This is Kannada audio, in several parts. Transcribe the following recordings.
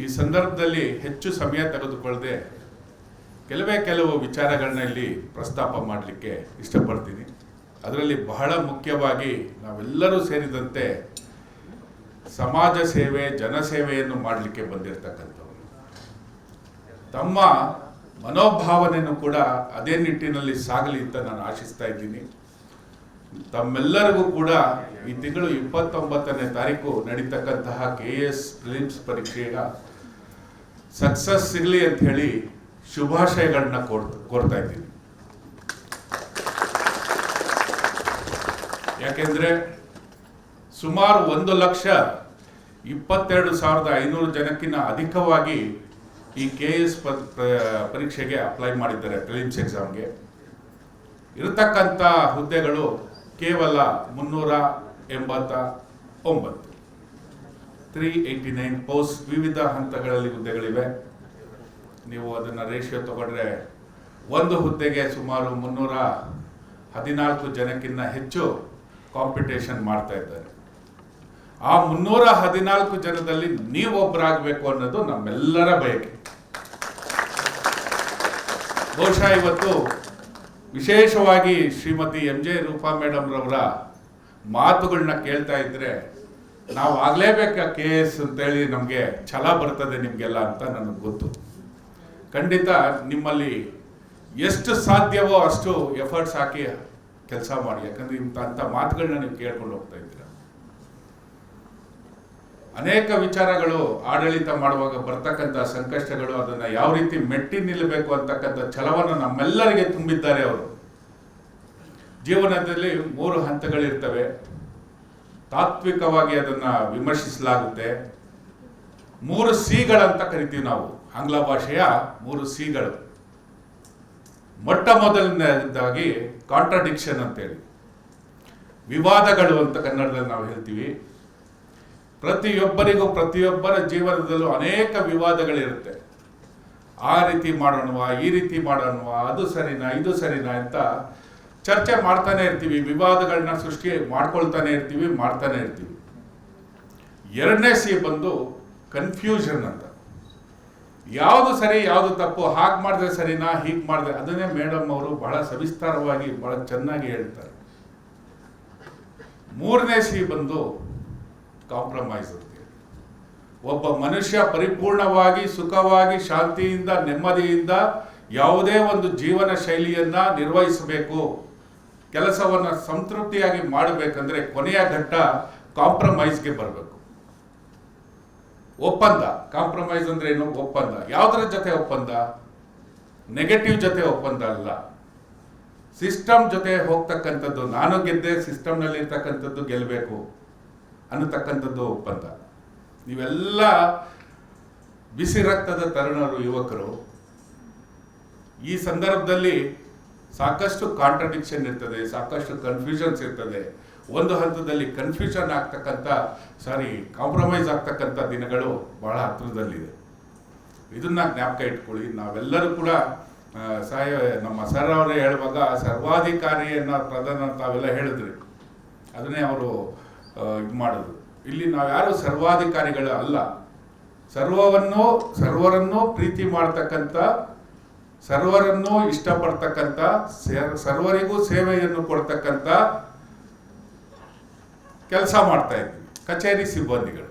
ಈ ಸಂದರ್ಭದಲ್ಲಿ ಹೆಚ್ಚು ಸಮಯ ತೆಗೆದುಕೊಳ್ಳದೆ ಕೆಲವೇ ಕೆಲವು ವಿಚಾರಗಳನ್ನ ಇಲ್ಲಿ ಪ್ರಸ್ತಾಪ ಮಾಡಲಿಕ್ಕೆ ಇಷ್ಟಪಡ್ತೀನಿ. ಅದರಲ್ಲಿ ಬಹಳ ಮುಖ್ಯವಾಗಿ ನಾವೆಲ್ಲರೂ ಸೇರಿದಂತೆ ಸಮಾಜ ಸೇವೆ ಜನಸೇವೆಯನ್ನು ಮಾಡಲಿಕ್ಕೆ ಬಂದಿರತಕ್ಕಂಥವ್ರು. ತಮ್ಮ ಮನೋಭಾವನೆಯನ್ನು ಕೂಡ ಅದೇ ನಿಟ್ಟಿನಲ್ಲಿ ಸಾಗಲಿ ಅಂತ ನಾನು ಆಶಿಸ್ತಾ ಇದ್ದೀನಿ. ತಮ್ಮೆಲ್ಲರಿಗೂ ಕೂಡ ಈ ತಿಂಗಳು ಇಪ್ಪತ್ತೊಂಬತ್ತನೇ ತಾರೀಕು ನಡೀತಕ್ಕಂತಹ ಕೆ ಎಸ್ ಫಿಲಿಮ್ಸ್ ಪರೀಕ್ಷೆಯ ಸಕ್ಸಸ್ ಸಿಗಲಿ ಅಂತ ಹೇಳಿ ಶುಭಾಶಯಗಳನ್ನ ಕೋರ್ತಾ ಇದ್ದೀನಿ. ಯಾಕೆಂದ್ರೆ ಸುಮಾರು ಒಂದು ಲಕ್ಷ ಇಪ್ಪತ್ತೆರಡು ಸಾವಿರದ ಐನೂರು ಜನಕ್ಕಿಂತ ಅಧಿಕವಾಗಿ ಈ ಕೆ ಎಸ್ ಪರೀಕ್ಷೆಗೆ ಅಪ್ಲೈ ಮಾಡಿದ್ದಾರೆ ಪ್ರಿಲಿಮ್ಸ್ ಎಕ್ಸಾಮ್ಗೆ ಇರತಕ್ಕಂಥ ಹುದ್ದೆಗಳು ಕೇವಲ ಮುನ್ನೂರ ಎಂಬತ್ತ ಒಂಬತ್ತು. ತ್ರೀ ಏಯ್ಟಿ ನೈನ್ ಪೋಸ್ಟ್ ವಿವಿಧ ಹಂತಗಳಲ್ಲಿ ಹುದ್ದೆಗಳಿವೆ. ನೀವು ಅದನ್ನು ರೇಷಿಯೋ ತಗೊಂಡ್ರೆ ಒಂದು ಹುದ್ದೆಗೆ ಸುಮಾರು ಮುನ್ನೂರ ಹದಿನಾಲ್ಕು ಜನಕ್ಕಿಂತ ಹೆಚ್ಚು ಕಾಂಪಿಟೇಷನ್ ಮಾಡ್ತಾ ಇದ್ದಾರೆ. ಆ ಮುನ್ನೂರ ಹದಿನಾಲ್ಕು ಜನದಲ್ಲಿ ನೀವೊಬ್ಬರಾಗಬೇಕು ಅನ್ನೋದು ನಮ್ಮೆಲ್ಲರ ಬಯಕೆ. ಬಹುಶಃ ಇವತ್ತು ವಿಶೇಷವಾಗಿ ಶ್ರೀಮತಿ ಎಂ ಜೆ ರೂಪಾ ಮೇಡಮ್ರವರ ಮಾತುಗಳನ್ನ ಕೇಳ್ತಾ ಇದ್ರೆ ನಾವು ಆಗಲೇಬೇಕಾ ಕೆ ಎಸ್ ಅಂತೇಳಿ ನಮಗೆ ಛಲ ಬರ್ತದೆ ನಿಮಗೆಲ್ಲ ಅಂತ ನನಗೆ ಗೊತ್ತು. ಖಂಡಿತ ನಿಮ್ಮಲ್ಲಿ ಎಷ್ಟು ಸಾಧ್ಯವೋ ಅಷ್ಟು ಎಫರ್ಟ್ಸ್ ಹಾಕಿ ಕೆಲಸ ಮಾಡಿ. ಯಾಕಂದ್ರೆ ಇಂಥ ಅಂಥ ಮಾತುಗಳನ್ನ ನೀವು ಕೇಳ್ಕೊಂಡು ಹೋಗ್ತಾ ಇದ್ದೀರಾ. ಅನೇಕ ವಿಚಾರಗಳು ಆಡಳಿತ ಮಾಡುವಾಗ ಬರ್ತಕ್ಕಂಥ ಸಂಕಷ್ಟಗಳು, ಅದನ್ನ ಯಾವ ರೀತಿ ಮೆಟ್ಟಿ ನಿಲ್ಲಬೇಕು ಅಂತಕ್ಕಂಥ ಛಲವನ್ನು ನಮ್ಮೆಲ್ಲರಿಗೆ ತುಂಬಿದ್ದಾರೆ ಅವರು. ಜೀವನದಲ್ಲಿ ಮೂರು ಹಂತಗಳಿರ್ತವೆ. ತಾತ್ವಿಕವಾಗಿ ಅದನ್ನ ವಿಮರ್ಶಿಸಲಾಗುತ್ತೆ. ಮೂರು ಸಿಗಳಂತ ಕರಿತೀವಿ ನಾವು. ಆಂಗ್ಲ ಭಾಷೆಯ ಮೂರು ಸಿಗಳು. ಮೊಟ್ಟ ಮೊದಲನೇದಾಗಿ ಕಾಂಟ್ರಡಿಕ್ಷನ್ ಅಂತೇಳಿ. ವಿವಾದಗಳು ಅಂತ ಕನ್ನಡದಲ್ಲಿ ನಾವು ಹೇಳ್ತೀವಿ. ಪ್ರತಿಯೊಬ್ಬರಿಗೂ ಪ್ರತಿಯೊಬ್ಬರ ಜೀವನದಲ್ಲೂ ಅನೇಕ ವಿವಾದಗಳಿರುತ್ತೆ. ಆ ರೀತಿ ಮಾಡೋಣವಾ, ಈ ರೀತಿ ಮಾಡೋಣವಾ, ಅದು ಸರಿನಾ, ಇದು ಸರಿನಾ ಅಂತ ಚರ್ಚೆ ಮಾಡ್ತಾನೆ ಇರ್ತೀವಿ ವಿವಾದಗಳನ್ನ ಸೃಷ್ಟಿ ಮಾಡ್ಕೊಳ್ತಾನೆ ಇರ್ತೀವಿ, ಮಾಡ್ತಾನೆ ಇರ್ತೀವಿ. ಎರಡನೇ ಸಿ ಬಂದು ಕನ್ಫ್ಯೂಷನ್ ಅಂತ. ಯಾವುದು ಸರಿ, ಯಾವುದು ತಪ್ಪು, ಹಾಗೆ ಮಾಡಿದ್ರೆ ಸರಿನಾ, ಹೀಗೆ ಮಾಡಿದ್ರೆ, ಅದನ್ನೇ ಮೇಡಮ್ ಅವರು ಬಹಳ ಸವಿಸ್ತಾರವಾಗಿ, ಬಹಳ ಚೆನ್ನಾಗಿ ಹೇಳ್ತಾರೆ. ಮೂರನೇ ಸಿ ಬಂದು ಕಾಂಪ್ರಮೈಸ್ ಅಂತ ಒಬ್ಬ ಮನುಷ್ಯ ಪರಿಪೂರ್ಣವಾಗಿ, ಸುಖವಾಗಿ, ಶಾಂತಿಯಿಂದ, ನೆಮ್ಮದಿಯಿಂದ ಯಾವುದೇ ಒಂದು ಜೀವನ ಶೈಲಿಯನ್ನ ನಿರ್ವಹಿಸಬೇಕು, ಕೆಲಸವನ್ನು ಸಂತೃಪ್ತಿಯಾಗಿ ಮಾಡಬೇಕಂದ್ರೆ ಕೊನೆಯ ಘಟ್ಟ ಕಾಂಪ್ರಮೈಸ್ಗೆ ಬರಬೇಕು. ಒಪ್ಪಂದ. ಕಾಂಪ್ರಮೈಸ್ ಅಂದ್ರೆ ಏನು? ಒಪ್ಪಂದ. ಯಾವುದರ ಜೊತೆ ಒಪ್ಪಂದ? ನೆಗೆಟಿವ್ ಜೊತೆ ಒಪ್ಪಂದ ಅಲ್ಲ. ಸಿಸ್ಟಮ್ ಜೊತೆ ಹೋಗ್ತಕ್ಕಂಥದ್ದು, ನಾನು ಗೆದ್ದೆ ಸಿಸ್ಟಮ್ನಲ್ಲಿ ಇರ್ತಕ್ಕಂಥದ್ದು ಗೆಲ್ಲಬೇಕು ಅನ್ನತಕ್ಕಂಥದ್ದು ಒಪ್ಪಂದ. ನೀವೆಲ್ಲ ಬಿಸಿ ರಕ್ತದ ತರುಣರು ಯುವಕರು, ಈ ಸಂದರ್ಭದಲ್ಲಿ ಸಾಕಷ್ಟು ಕಾಂಟ್ರಡಿಕ್ಷನ್ ಇರ್ತದೆ, ಸಾಕಷ್ಟು ಕನ್ಫ್ಯೂಷನ್ಸ್ ಇರ್ತದೆ. ಒಂದು ಹಂತದಲ್ಲಿ ಕನ್ಫ್ಯೂಷನ್ ಆಗ್ತಕ್ಕಂಥ, ಸಾರಿ ಕಾಂಪ್ರಮೈಸ್ ಆಗ್ತಕ್ಕಂಥ ದಿನಗಳು ಬಹಳ ಹತ್ತಿರದಲ್ಲಿದೆ ಇದನ್ನ ಜ್ಞಾಪಕ ಇಟ್ಕೊಳ್ಳಿ. ನಾವೆಲ್ಲರೂ ಕೂಡ ಸಾಯ, ನಮ್ಮ ಸರ್ ಅವರೇ ಹೇಳುವಾಗ ಸರ್ವಾಧಿಕಾರಿಯನ್ನ ಪ್ರಧಾನ ತಾವೆಲ್ಲ ಹೇಳಿದ್ರಿ. ಅದನ್ನೇ ಅವರು ಇದು ಮಾಡೋದು. ಇಲ್ಲಿ ನಾವ್ಯಾರು ಸರ್ವಾಧಿಕಾರಿಗಳು ಅಲ್ಲ. ಸರ್ವವನ್ನು, ಸರ್ವರನ್ನು ಪ್ರೀತಿ ಮಾಡ್ತಕ್ಕಂಥ, ಸರ್ವರನ್ನು ಇಷ್ಟಪಡ್ತಕ್ಕಂಥ ಸರ್ವರಿಗೂ ಸೇವೆಯನ್ನು ಕೊಡ್ತಕ್ಕಂಥ ಕೆಲಸ ಮಾಡ್ತಾ ಇದ್ವಿ. ಕಚೇರಿ ಸಿಬ್ಬಂದಿಗಳು.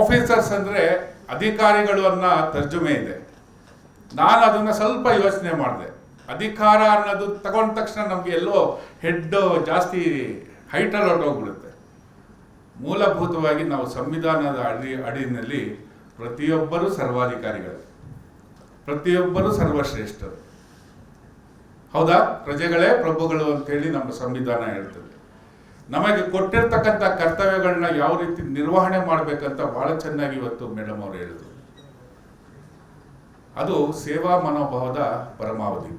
ಆಫೀಸರ್ಸ್ ಅಂದರೆ ಅಧಿಕಾರಿಗಳು ಅನ್ನೋ ತರ್ಜುಮೆ ಇದೆ. ನಾನು ಅದನ್ನ ಸ್ವಲ್ಪ ಯೋಚನೆ ಮಾಡಿದೆ. ಅಧಿಕಾರ ಅನ್ನೋದು ತಗೊಂಡ ತಕ್ಷಣ ನಮಗೆ ಎಲ್ಲೋ ಹೆಡ್ ಜಾಸ್ತಿ ಹೈಟಲ್ಲಿ ಹೊರಟೋಗ್ಬಿಡುತ್ತೆ ಮೂಲಭೂತವಾಗಿ ನಾವು ಸಂವಿಧಾನದ ಅಡಿ ಅಡಿನಲ್ಲಿ ಪ್ರತಿಯೊಬ್ಬರು ಸರ್ವಾಧಿಕಾರಿಗಳು. ಪ್ರತಿಯೊಬ್ಬರು ಸರ್ವಶ್ರೇಷ್ಠರು. ಹೌದಾ? ಪ್ರಜೆಗಳೇ ಪ್ರಭುಗಳು ಅಂತೇಳಿ ನಮ್ಮ ಸಂವಿಧಾನ ಹೇಳ್ತದೆ. ನಮಗೆ ಕೊಟ್ಟಿರ್ತಕ್ಕಂಥ ಕರ್ತವ್ಯಗಳನ್ನ ಯಾವ ರೀತಿ ನಿರ್ವಹಣೆ ಮಾಡಬೇಕಂತ ಬಹಳ ಚೆನ್ನಾಗಿ ಇವತ್ತು ಮೇಡಮ್ ಅವರು ಹೇಳಿದರು. ಅದು ಸೇವಾ ಮನೋಭಾವದ ಪರಮಾವಧಿ.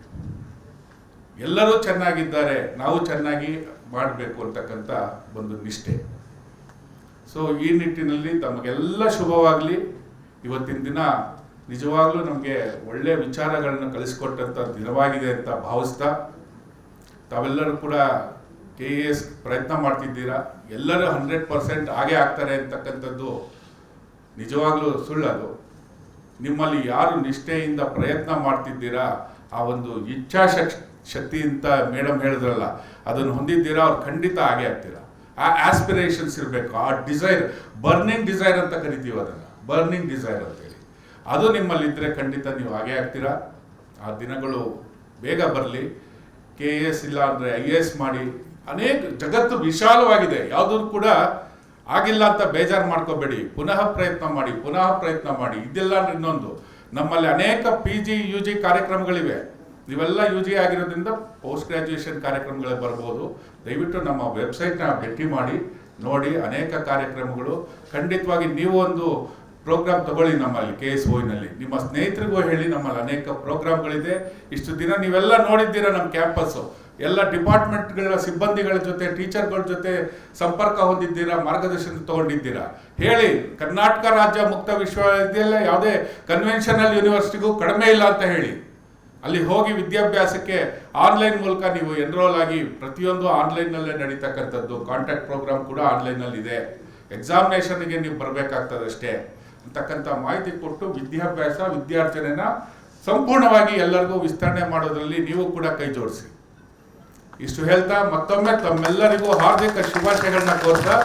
ಎಲ್ಲರೂ ಚೆನ್ನಾಗಿದ್ದಾರೆ, ನಾವು ಚೆನ್ನಾಗಿ ಮಾಡಬೇಕು ಅಂತಕ್ಕಂಥ ಒಂದು ನಿಷ್ಠೆ. ಸೊ ಈ ನಿಟ್ಟಿನಲ್ಲಿ ತಮಗೆಲ್ಲ ಶುಭವಾಗಲಿ. ಇವತ್ತಿನ ದಿನ ನಿಜವಾಗ್ಲೂ ನಮಗೆ ಒಳ್ಳೆ ವಿಚಾರಗಳನ್ನು ಕಲಿಸ್ಕೊಟ್ಟಂಥ ದಿನವಾಗಿದೆ ಅಂತ ಭಾವಿಸ್ತಾ, ತಾವೆಲ್ಲರೂ ಕೂಡ ಕೆ ಎ ಎಸ್ ಪ್ರಯತ್ನ ಮಾಡ್ತಿದ್ದೀರಾ? ಎಲ್ಲರೂ ಹಂಡ್ರೆಡ್ ಪರ್ಸೆಂಟ್ ಹಾಗೆ ಆಗ್ತಾರೆ ಅಂತಕ್ಕಂಥದ್ದು ನಿಜವಾಗ್ಲೂ ಸುಳ್ಳದು. ನಿಮ್ಮಲ್ಲಿ ಯಾರು ನಿಷ್ಠೆಯಿಂದ ಪ್ರಯತ್ನ ಮಾಡ್ತಿದ್ದೀರಾ? ಆ ಒಂದು ಇಚ್ಛಾಶಕ್ ಶಕ್ತಿ ಅಂತ ಮೇಡಮ್ ಹೇಳಿದ್ರಲ್ಲ, ಅದನ್ನು ಹೊಂದಿದ್ದೀರಾ ಅವ್ರು ಖಂಡಿತ ಹಾಗೆ ಆಗ್ತೀರಾ? ಆ ಆಸ್ಪಿರೇಷನ್ಸ್ ಇರಬೇಕು, ಆ ಡಿಸೈರ್ ಬರ್ನಿಂಗ್ ಡಿಸೈರ್ ಅಂತ ಕರಿತೀವಿ ಅದನ್ನು ಬರ್ನಿಂಗ್ ಡಿಸೈರ್ ಅಂತೇಳಿ ಅದು ನಿಮ್ಮಲ್ಲಿ ಇದ್ದರೆ ಖಂಡಿತ ನೀವು ಹಾಗೆ ಆಗ್ತೀರಾ? ಆ ದಿನಗಳು ಬೇಗ ಬರಲಿ ಕೆ ಎ ಎಸ್ ಇಲ್ಲ ಅಂದರೆ ಐ ಎ ಎಸ್ ಮಾಡಿ, ಅನೇಕ ಜಗತ್ತು ವಿಶಾಲವಾಗಿದೆ, ಯಾವುದೂ ಕೂಡ ಆಗಿಲ್ಲ ಅಂತ ಬೇಜಾರು ಮಾಡ್ಕೋಬೇಡಿ. ಪುನಃ ಪ್ರಯತ್ನ ಮಾಡಿ, ಪುನಃ ಪ್ರಯತ್ನ ಮಾಡಿ, ಇದೆಲ್ಲ ಇನ್ನೊಂದು. ನಮ್ಮಲ್ಲಿ ಅನೇಕ ಪಿ ಜಿ ಯು ಜಿ ಕಾರ್ಯಕ್ರಮಗಳಿವೆ. ಇವೆಲ್ಲ ಯು ಜಿ ಆಗಿರೋದ್ರಿಂದ ಪೋಸ್ಟ್ ಗ್ರ್ಯಾಜುಯೇಷನ್ ಕಾರ್ಯಕ್ರಮಗಳಿಗೆ ಬರ್ಬೋದು. ದಯವಿಟ್ಟು ನಮ್ಮ ವೆಬ್ಸೈಟ್ನ ಭೇಟಿ ಮಾಡಿ, ನೋಡಿ ಅನೇಕ ಕಾರ್ಯಕ್ರಮಗಳು. ಖಂಡಿತವಾಗಿ ನೀವು ಒಂದು ಪ್ರೋಗ್ರಾಮ್ ತಗೊಳ್ಳಿ ನಮ್ಮಲ್ಲಿ, ಕೆ ಎಸ್ ಓನಲ್ಲಿ ನಿಮ್ಮ ಸ್ನೇಹಿತರಿಗೂ ಹೇಳಿ ನಮ್ಮಲ್ಲಿ ಅನೇಕ ಪ್ರೋಗ್ರಾಮ್ಗಳಿದೆ ಇಷ್ಟು ದಿನ ನೀವೆಲ್ಲ ನೋಡಿದ್ದೀರಾ ನಮ್ಮ ಕ್ಯಾಂಪಸ್ಸು. ಎಲ್ಲ ಡಿಪಾರ್ಟ್ಮೆಂಟ್ಗಳ ಸಿಬ್ಬಂದಿಗಳ ಜೊತೆ, ಟೀಚರ್ಗಳ ಜೊತೆ ಸಂಪರ್ಕ ಹೊಂದಿದ್ದೀರಾ, ಮಾರ್ಗದರ್ಶನ ತಗೊಂಡಿದ್ದೀರಾ? ಹೇಳಿ, ಕರ್ನಾಟಕ ರಾಜ್ಯ ಮುಕ್ತ ವಿಶ್ವವಿದ್ಯಾಲಯ ಯಾವುದೇ ಕನ್ವೆನ್ಷನಲ್ ಯೂನಿವರ್ಸಿಟಿಗೂ ಕಡಿಮೆ ಇಲ್ಲ ಅಂತ ಹೇಳಿ. ಅಲ್ಲಿ ಹೋಗಿ ವಿದ್ಯಾಭ್ಯಾಸಕ್ಕೆ ಆನ್ಲೈನ್ ಮೂಲಕ ನೀವು ಎನ್ರೋಲ್ ಆಗಿ ಪ್ರತಿಯೊಂದು ಆನ್ಲೈನ್ನಲ್ಲೇ ನಡೀತಕ್ಕಂಥದ್ದು. ಕಾಂಟ್ಯಾಕ್ಟ್ ಪ್ರೋಗ್ರಾಮ್ ಕೂಡ ಆನ್ಲೈನಲ್ಲಿ ಇದೆ. ಎಕ್ಸಾಮಿನೇಷನ್ಗೆ ನೀವು ಬರಬೇಕಾಗ್ತದಷ್ಟೇ ಅಂತಕ್ಕಂಥ ಮಾಹಿತಿ ಕೊಟ್ಟು ವಿದ್ಯಾಭ್ಯಾಸ ವಿದ್ಯಾರ್ಜನೆನ ಸಂಪೂರ್ಣವಾಗಿ ಎಲ್ಲರಿಗೂ ವಿಸ್ತರಣೆ ಮಾಡೋದರಲ್ಲಿ ನೀವು ಕೂಡ ಕೈ ಜೋಡಿಸಿ. ಇಷ್ಟು ಹೇಳ್ತಾ ಮತ್ತೊಮ್ಮೆ ತಮ್ಮೆಲ್ಲರಿಗೂ ಹಾರ್ದಿಕ ಶುಭಾಶಯಗಳನ್ನ ಕೋರ್ತಾ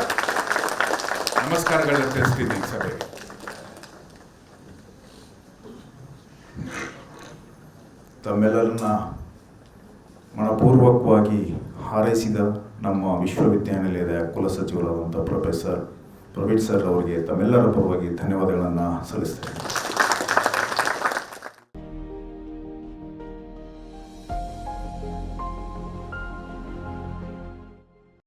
ನಮಸ್ಕಾರಗಳನ್ನ ತಿಳಿಸ್ತೀನಿ ಸಭೆಗೆ. ತಮ್ಮೆಲ್ಲರನ್ನ ಮನಪೂರ್ವಕವಾಗಿ ಹಾರೈಸಿದ ನಮ್ಮ ವಿಶ್ವವಿದ್ಯಾನಿಲಯದ ಕುಲಸಚಿವರಾದಂಥ ಪ್ರೊಫೆಸರ್ ಪ್ರವೀಣ್ ಸರ್ ಅವರಿಗೆ ತಮ್ಮೆಲ್ಲರ ಪರವಾಗಿ ಧನ್ಯವಾದಗಳನ್ನು ಸಲ್ಲಿಸ್ತೇನೆ.